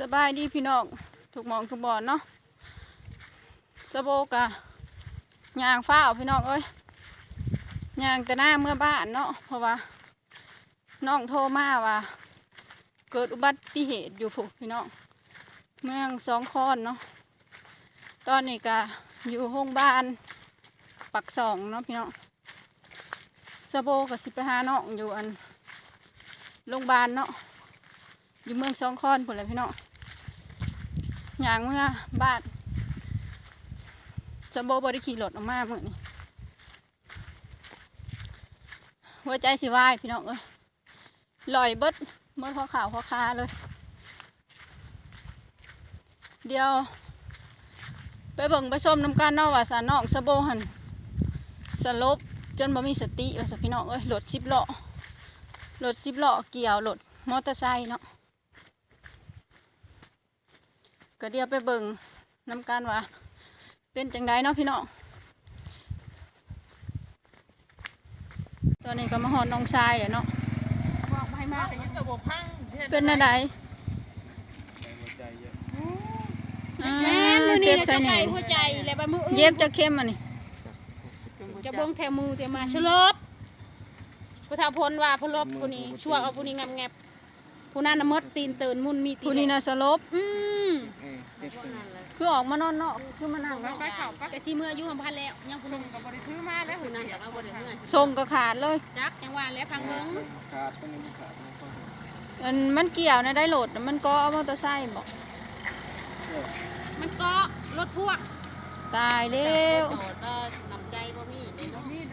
สบายดีพี่น้องถูกหมองถูกบอนเนาะสะโบกะยางฟ้าพี่น้องเอ้ยยางแต่หน้าเมื่อบ้านเนาะเพราะว่าน้องโทรมาว่า เกิดอุบัติเหตุอยู่ผูกพี่น้องเมืองสองคอนเนาะตอนนี้กะอยู่ห้องบ้านปักสองเนาะพี่น้องสะโบกะสิไปหาน้องอยู่อันโรงพยาบาลเนาะอยู่เมืองสองคอนผลเลยพี่น้อง ย่างเมื่อบ้านจะโบบริขี่รถออกมาเมื่อนี้หัวใจสิวายพี่น้องเอ้ยลอยเบิดเมื่อพอข่าวพอคาเลย เดี๋ยว ไปเบิ่งไปชมน้ำกันนอกว่าสานองสะโบหันสลบจนบ่มีสติว่าสพี่น้องเอ้ยรถสิบล้อรถสิบล้อเกี่ยวรถมอเตอร์ไซค์เนาะ ก็เดี๋ยวไปเบิ่งน้ำกันว่าเป็นจังไดเนาะพี่น้องตอนนี้ก็มาหอนน้องชายอะเนาะบอกไปมาแต่ยังกระบอกพังเป็นอะไรหัวใจเยอะอ่าแม่มือนี่เจ็บนะใส่จะไหนไก่หัวใจแล้วไปมืออื่นเย็บจะเข้มอันนี้จะเบิ้งแถวมือเตมาสลบผู้ทาพลว่าพลบผู้นี้ชั่วเอาผู้นี้งำแงบผู้นั้นน่ะมดตีนเตือนมุ่นมีตีผู้นี้นะสลบอืม เอ้ยเจ็บตึงคือออกมานอนเนาะคือมานั่งไปเข่าแต่ซีเมื่ออายุของพันแล้วยังผู้นุ่มกับบริถือมาแล้วผู้นั้นอยากเอาบริเมื่อทรงก็ขาดเลยจักยังว่าแล้วพังเบิ้งขาดต้องมีขาดนะต้องอันมันเกี่ยวนะได้โหลดน่ะมันก็เอามอเตอร์ไซค์บอกมันก็รถพวกตายแล้วจอดก็นำใจบ่มีเด้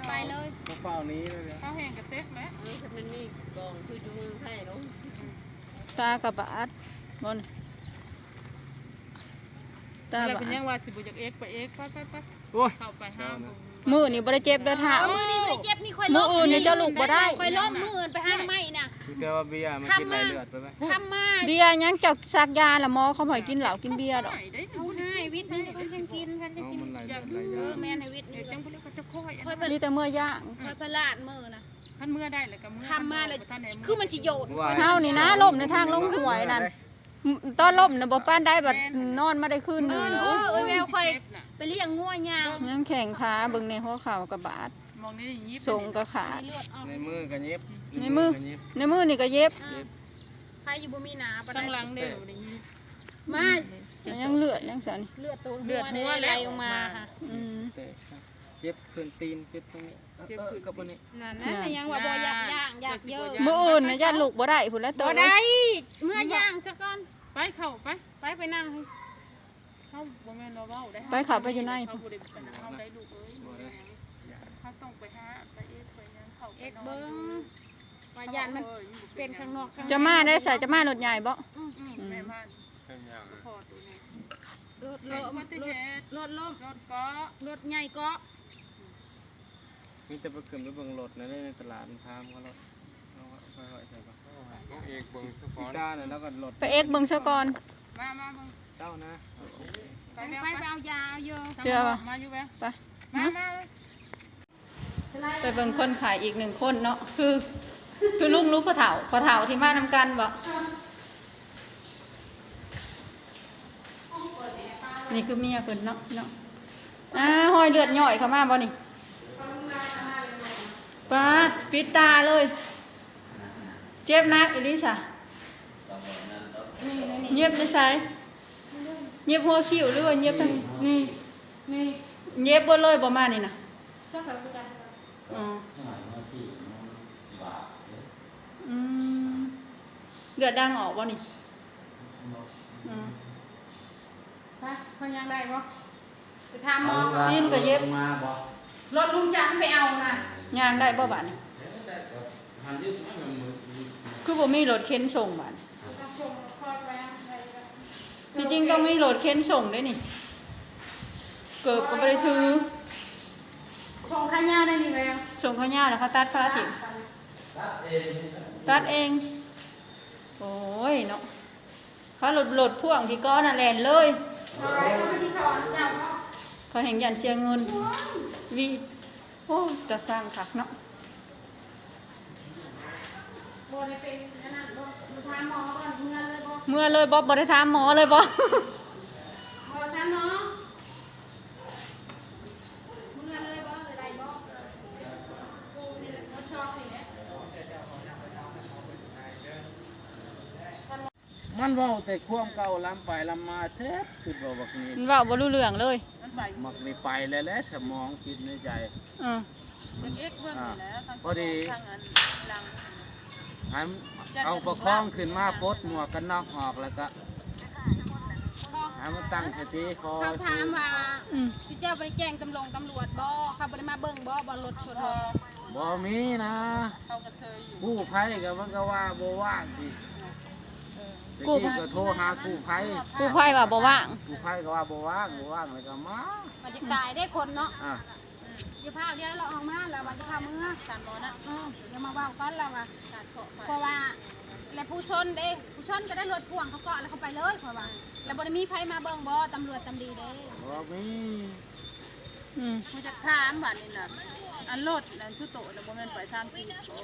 ไปเลยพวกเฝ้านี้เลยนะเขาแห้งกับเต็กไหมเออมันมีกองคือจุงไทยเนาะตากระบาดบน ตาแล้วบาเป็นยังดว่าสิบุจากเอ็กไปเอ็กไปไปไปโอ้ยเข้าไปห้ามมือนี่บ่ได้เจ็บเด้อเท้ามือนี่ไม่ได้เจ็บนี่ค่อยมืล้อมอื่นนี่เจ้าลูกบ่ได้ค่อยล้มมืออื่นไปห้าไม้น่ะมีแต่ว่าเบียร์มันกินไหลเลือดไปไหมทำมาเบียร์ยังจักซักยาละหมอเขาบ่ให้กินเหล้ากินเบียร์ดอก ไหนได้เอาให้วิทย์นี่ฉันกินฉันจะเอากินมันไหลเลือดไหลเอเยออะแม่ในวิทย์เดี๋นี่ยวจังพวกก็จะค่อยค่อยไปนี่แต่เมื่อย่างค่อยไปลาดมือนะท่านเมื่อได้เลยกับเมื่อทำมาเลยคือมันสิโยนว่าเฮานี่นะล่มในทางลงหวยนั่น ตอนล่มน่ะบ่ปานได้บัดนอนมาได้คืนหเอนึงอน่ะเอโอ้อเออแววค่อยไปเลี้ยงงัวยางยังแข็งขาเบิ่งในหัวเข่ากับบาดมองนี่ยิบทรงก็ขาดเลือดออกในมือกันเย็บในมือกันเย็บในมือนี่ก็เย็บใครอยู่บ่มีหนาปะข้างหลังเด้อนี่มายังเลือดยังสันเลือดตัวหัวไหลออกมาค่ะอืมเตะเจ็บเพื่อนตีนเจ็บตรงนี้เจ็บกับตรงนี้นั่นนะยังว่าบ่อยากย่างอยากเยอะมื้ออื่นน่ะญาติลูกบ่ได้พุ่นแล้วเตบ่อได้เมื่อย่างซะก่อน ไปเข้าไปไปไปนั่งให้เข้าบ่แม่นว่าเว้าได้ไปขับไปอยู่ใน เขาบ่ได้เป็นเฮาได้ลูกเอ้ยเขาต้องไปหาไปเอ็กไปยังเข้าเอกเบิ้งว่ายันมันเป็นข้างนอกข้างในจะมาได้ใส่จะมารถใหญ่บ่แม่บ้านเป็นอย่างพอตัวนี้รถรล้ถมมันติดรเหถตุรถล้มรถก็รถใหญ่ก็นี่จะไปขึ้นไปเบิ่งรถนะในตลาดทามก็รถเอาค่อยๆใส่ก่อน ต้องเอกเบิ่งสะกีก้อนตาร์น่ะแล้วก็รไปเอ็กเบิ่งซะก่อน มามาเบิ่งเศร้านะไปไปแล้วไปไปเอายาเอาเยอะเชื่อปะมาอยู่แวไปมามาไปเบิ่งคนขายอีกหนึ่งคนเนาะคือ คือลุงรู้พ่อเฒ่าพ่อเฒ่าที่มานำกันบ่นี่คือเมียเพิ่นเนาะเนาะอ่าห้อยเลือดย่อยเข้ามาบ่นี่ป้าปิดตาเลย เจ็บนักอีลิซ่ะเย็บได้ไสเย็บหัวคิ้วหรือว่าเย็บทั้งนี่นี่เย็บบ่เลยบ่มานี่น่ะเจ้าของผู้จัดอ๋ออืมเลือดดังออกวะนี่อืมไปเขายังได้บ่ไปถามหมอยินก็เย็บมาบ่รถลุงจันไปเอาน่ะยางได้บ่บาดนี่ หันยึดมันมือคือบ่มีรถเข็นส่งบาดนี่เอาส่งคอยไปเอาไปที่จริงต้องมีรถเข็นส่งด้วยนี่ เกิบก็บ่ได้ถือส่งขายาได้นี่แววส่งเขาย่าแล้วเขาตัดพลาสติกตัดเอง โอ้ยเนาะเขาหลดหลดพ่วงที่ก้อนน่ะแลนเลยเอาไว้เขาสิสอนเจ้าเนาะเขาแห่งยันเสียเงินวีโอ้จะสร้างคักเนาะ บ่ได้เป็นอันนั้นบ่ไปถามหมอก่อนเงินเลยบ่เมื่อเลยบ่บ่ได้ถามหมอเลยบ่ บ่ทันเนาะเมื่อเลยบ่เลยได้บ่กูนี่แหละบ่ชอบนี่แหละมันเว้าแต่ความเก่าล้ำไปล้ำมาเซ็ตคือบ่บักนี้มันเว้าบ่รู้เรื่องเลยมันไปมักนี่ไปแล้วแหละสมองคิดในใจอือยังเอ็กเบิ่งนี่แหล้วทางพอดี ทางอันหลัง ให้เอาประคองขึ้นมาปลดหมวกกันน็อกออกแล้วก็ให้มันตั้งสติคอเขาถามว่าอืม พี่เจ้าบ่ได้แจ้งตำรวจตำรวจบ่เขาบ่ได้มาเบิ่งบ่บ่รถชนพอบ่มีนะเขากระเทยอยู่กู้ภัยก็มันก็ว่าบ่ว่างสิเออตะกี้ก็โทรหากู้ภัยกู้ภัยว่าบ่ว่างกู้ภัยก็ว่าบ่ว่างบ่ว่างเลยก็มามันจะตายได้คนเนาะอะ อย่าพาเดี๋ยวเราออกมาแล้วว่าจะพาเมื่อสามร้อนะเอออย่ามาเว้าก้อนเราอะเพราะว่าแล้วผู้ชนเด้ผู้ชนก็ได้รถพ่วงเขาเกาะแล้วเขาไปเลยเพราะว่าแล้วบ่ได้มีไผมาเบิ่งบ่ตำรวจตำดีเด้บ่มี อืมกูจะถามว่านี่น่ะอันรถนั่นชุโตน่ะบ่แม่นไปทางผิดบ่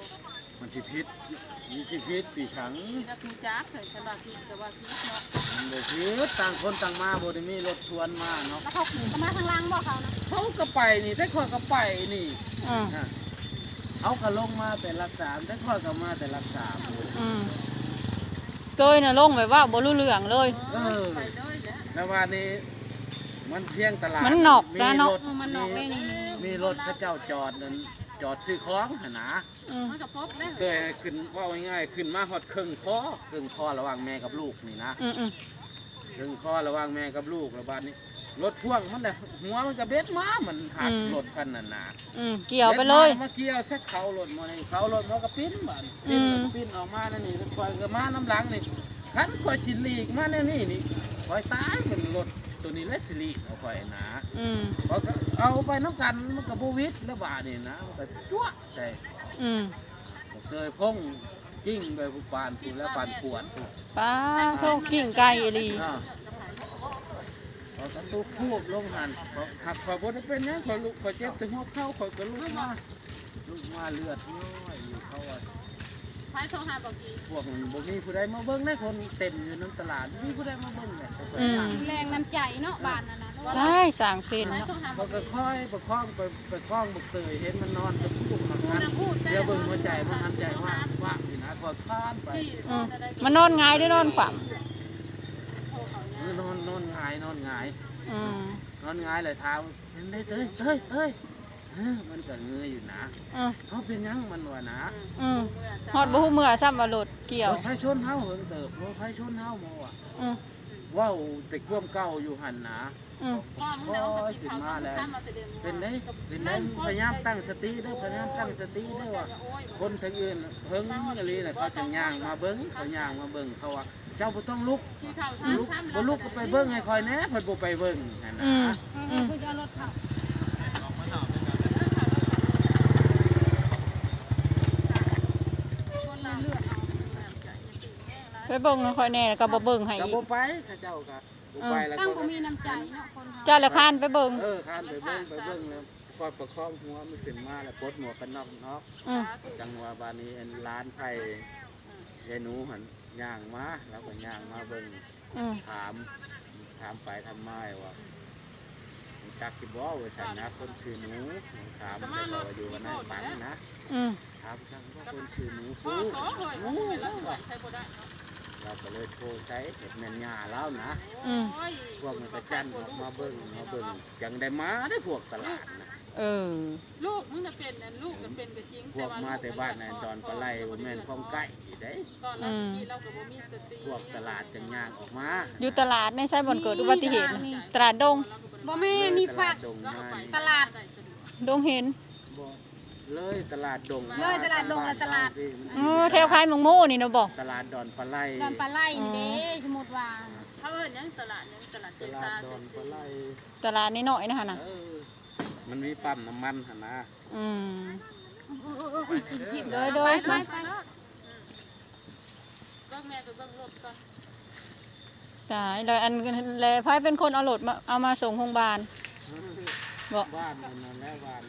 มันสิผิดมันสิผิดปีฉังถ้ากูจักเถิดสำหรับผิดก็ว่าผิดเนาะมันบ่ผิดต่างคนต่างมาบ่ได้มีรถชวนมาเนาะแล้วเขาก็มาทางหล่างบ่เขานะเขาก็ไปนี่แต่ข้อยก็ไปนี่อืมอะเขาก็ลงมาแต่รักษาแต่ข้อยก็มาแต่รักษาอืมเกยน่ะลงแบบว่าบ่รู้เรื่องเลย เออไปเลยแหละแล้ววันนี้ มันเที่ยงตลาดมันนอกนะเนาะมีรถเออมันนอกได้นี่ มีรถพระเจ้าจอดนั่นจอดซื้อของหนนะอืมมันก็พบแล้วเคยขึ้นว่าง่ายๆขึ้นมาหอดครึ่งคอครึ่งคอระหว่างแม่กับลูกนี่นะอืมอืมครึ่งคอระหว่างแม่กับลูกแล้วบ้านนี้รถพ่วงมันน่ะหัวมันก็เบ็ดมามันหักรถกันน่ะนะอืมเกี่ยวไปเลยบ็ดมาเกี่ยวแซกเขารถมานี่เขารถมันก็ปิ้นบ้านอืมปิ้นออกมานั่นนี่คอยก็มาน้ำหลังนี่คันคอยชินลีกมาแน่นี่นี่คอยตายเป็นรถ ตัวนี้และสิลีกเอาคอยนะอืมเขาก็เอาไปน้ำกันมันก็บวิดแล้วบาดนี่นะมันก็จั่วใช่อืมเคยพงกิ้งไปผู้ปานผู้แล้วปานปวดผู้ป้าโทษกิ่งไก่อีหลีอ่าเขาก็ตุกคูบลงหันเขาหักคอยบนเป็นหยังคอยลุกคอยเจ็บถึงหัวเข่าคอยก็ลุกมาลุกมาเลือดน้อยอยู่เขาว่า ท้ายโทรหาบอกกี่พวกมันบ่มีผู้ใดมาเบิ่งได้คนเต็มอยู่น้ำตลาดมีผู้ใดมาเบิ่งเลยเขาก็อืม แรงน้ำใจเนาะบ้านนั่นน่ะได้สร้างเป็นท้ายเนาะโทรหาบเขาอกก็กี่ค่อยประคองไปไปคล้องบุกเตยเห็นมันนอนจะพูดหักกูนั้นน่ะพูดแต่เดี๋ยวเบิ่งหัวใจมันหันใจว่าว่าอยู่นะคอยคลานไปที่อืมจะได้มันนอนหงายได้นอนขวางโทรเขาเอเนี่ยอนอนนอนหงายนอนหงาย อืมนอนหงายเลยเท้าเห็นได้เอ้ยเอ้ยเอ้ย เอ้ยมันก็เงยอยู่นะอืมเขาเป็นหยังมันวะนะอืมฮอดบ่ฮู้เมื่อซ้ำว่ารถเกี่ยวรถไฟชนเฮาเหิงเติบรถไฟชนเฮาหมออะอืมว้าวแต่ความเก่าอยู่หันนะอืมพ่อมึงได้เอากับกินข้าวต้องทำมาแต่เดือนเป็นได้เป็นได้พยายามตั้งสติเด้อพยายามตั้งสติเด้อว่าคนทางอื่นเพิ่งกะลีน่ะเขาจะย่างมาเบิ้งเขาย่างมาเบิ้งเขาว่าเจ้าบ่ต้องลุกที่ข้าวลุกบ่ลุกก็ไปเบิ้งให้คอยแหน่เพิ่นบ่ไปเบิ้งนั่นอืมนะเออเพิ่นจะเอารถเข้า ไปเบิ่งค่อยแน่ก็บ่เบิ่งให้ก็อีกบ่ไปเขาเจ้าก็บ่ไปแล้วตั้งก็บ่มีน้ำใจเนาะคนเฮาเจ้าละคานไปเบิ่งเออข้ามไปเบิ้งไปเบิ้งแล้วก็ประคองหัวมันขึ้นมาแล้วปลดหมวกกันน็อกเนาะอืมจังหวะบานนี้อันร้านไผ่ยายหนูหันย่างมาแล้วก็ย่างมาเบิ้งอืมถามถามไปทำไมว่ารู้จักกิบบ่ว่าฉันนะคนชื่อหนูถามแต่ก็ว่าอยู่กันนั่นปังนะอืม ถามจังว่าคนชื่อหนูพ่อฟูขอหน่อยหนูเวลาไหวใช้บ่ได้เราก็เลยโทรใช้เห็ดแมนยาแล้วนะ อืมพวกมันกระจันออกมาเบิ้งมาเบิ้งจังได้มาได้พวกตลาดนะเออ ลูกมึงน่ะเป็นนั่นลูกก็เป็นก็จริงพวกมาแต่บ้านในดอนปลาไหลบ่แม่นของไก่ได้ตอนนั้นที่เราก็บ่มีสติพวกตลาดจังย่างออกมาอยู่ตลาดในไซบ่อนเกิดอุบัติเหตุนะตลาดดง บ่แม่นนี่ฝาก ตลดดงมานี่ตลาด ดงเห็นบ่ เลยตลาดดงเลยตลาดดงกับตลาดเออแถวคายมังโม่นี่เนาะบ่ตลาดดอนปลาไหลดอนปลาไหลนี่เด้สมมุติว่าเขาเอิ้นหยังตลาดหยังตลาดเจตลาตาดดอนปลาไหลตลาดน้อยๆนะฮะน่ะเออมันมีปั๊มน้ำมันหั่นนะอืมเออเออเออกินทิพย์โดยโดยไปมาไปเบิ่งแม่ไปเบิ่งรถก่อนตายแล้วอันแลไผเป็นคนเอารถมาเอามาส่งโรงพยาบาลบ่บ้านมันนั่นแหละบ้าน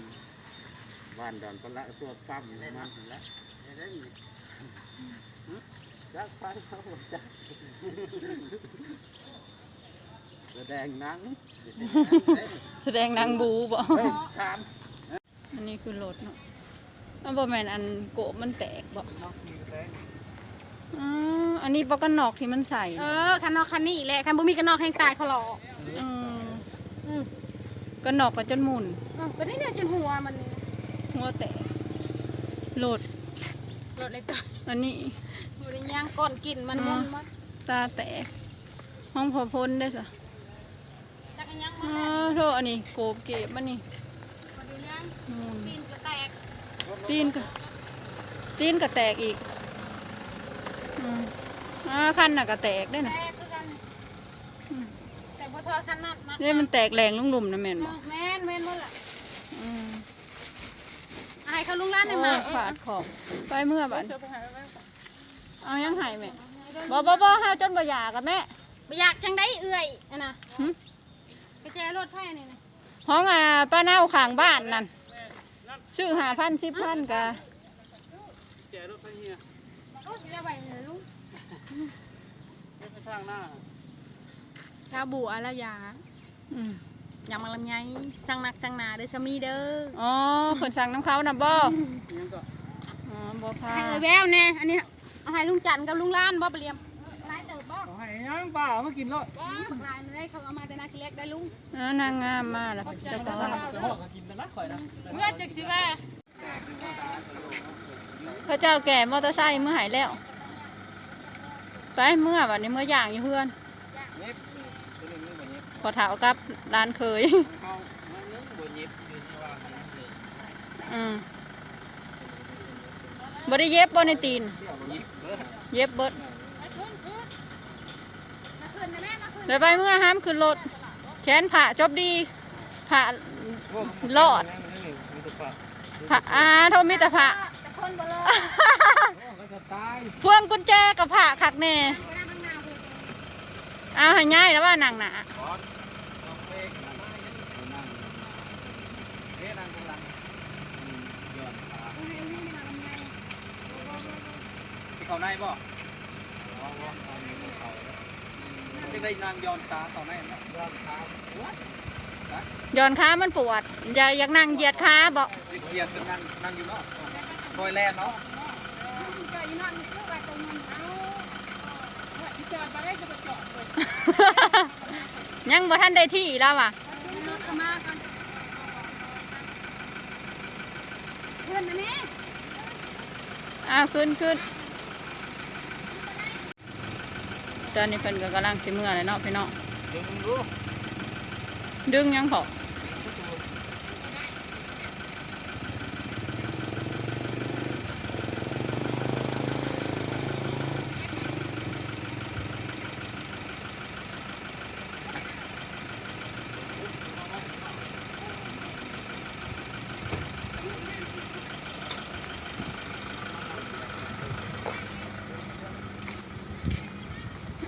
บ้านดอนปลาไหลตัวปั๊มน้ำมันนั่นแหละจักไปเขาบ่จักแสดงนังแสดงนางบูบ่ชามอันนี้คือรถเนาะอันบ่แม่นอันโกบมันแตกบ่นอกมีแรงอ๋ออันนี้ปอกันนอกที่มันใส่ เออคันนอกคันนี้แหละคันบ่มีกันนอกแห่งตายเขาหลอกอืมอืมกันนอกก็จนหมุนอ้าวก็นี่เนี่ยจนหัวมัน หัวแตกโหลดรถเลยตัวอันนี้บ่ได้ย่างก้อนกินมันมุนมันตาแตก ห้องพอพ้นได้สะจักรยานอ๋มาอแล้วโทษอันนี้โกบเก็บมันนี่บ่ได้ย่างหมุนปีนก็แตกตีนก็ตีนก็แตกอีกอืมอ่าคันน่ะก็แตกได้แตน่ะกคือกันแต่บ่เทอคันนัดนักเนี่ยมันแตกแรงลุ่งหลุมนะแม่นเอบ่อแม่นแม่นบ่ล่ะอืม อายเขาลุงร้านได้โอ้มาขาดของไปเมื่อบัดเจอไปหาแม่เอายังหายแม่บ่บ่บ่เฮาจนบ่อยากกับแม่บ่อยากจังได้เอื้อยอันน่ะหึกระแจรถไฟนี่นะห้องอ่าป้าเน่าข้างบ้านนั่นซื้อหาพันสิบพันกะแกรถไปเฮียรถอยู่ได้ไว้เลยลุงไปทางหน้าชาบูอารยาอืม ยำมังลำไยสั่งนักสั่งหนาเด้อสามีเด้ออ๋อคนสั่งน้ำเขานะบ่ยังก็อ๋อบ่พาให้เอ้ยแววแน่อันนี้เอาให้ลุงจันทร์กับลุงล้านบ่ไปเรียมลายเติบบ่เอาให้ยังป่ามากินรถบักลายมันได้เขาเอามาแต่นาทีแรกได้ลุงเออนางงามมาแล้วเจ้าก็ว่าไปหอกมากินแต่ละข่อยนะเมื่อจักสิว่าพระเจ้าแก่มอเตอร์ไซค์เมื่อหายแล้ว ไปเมื่อวันนี้เมื่อย่างอยู่เพื่อน พอเถากับร้านเคยเอามันนึงบ่เน็บคือว่ามันเลยอืมบ่ได้เย็บบ่ในตีนเที่ยวบ่เน็บเบิดเย็บเบิดมาขึ้นขึ้นมาขึ้นนะแม่มาขึ้นเดี๋ยวไปเมื่อห้ามขึ้นรถแขนผ่าจบดีผ่า รอดมีแตัวปลาผ่าอาโทมิตรผ่า แต่คนบ่เลยก็จะตาย พวงกุญแจกับผ่าคักแน่นั่งไปนั่งข้างหน้าเพิ่น เอาให้ง่ายแล้วว่าหนังหนาเอาให้นี่มาลำไยที่เขาในบ่ที่ได้นางยอนตาเขาในนะย้อนขามันปวดอย่าอยากนั่งเหยียดขาบอกเกียร์กันนั่งนั่งอยู่เนาะคอยแลนเนาะ ยังบ่ทันได้ที่แล้วอะรถก็มากันเพื่อนนะแม่อ้าวขึ้นขึ้นตอนนี้เพิ่นก็กำลังสิเมื่อเลยเนาะพี่น้องเดี๋ยวมึงรู้ดึงยังพอ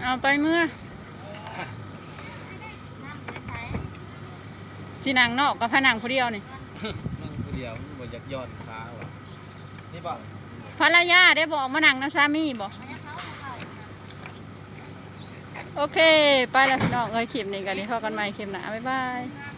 เอาไปเมื่อที่นางนอกกับผนังผู้เดียวนี่มึงผู้เดียวมึงบ่อยากย้อนขาว่ะนี่บ่ภรรยาได้บอกมานั่งน้ำสามีบอกโอเค ไปแล้วพี่น้องเอ้ยคลิปนี้กันนี้พอกันใหม่คลิปหน้าบ๊ายบาย Bye.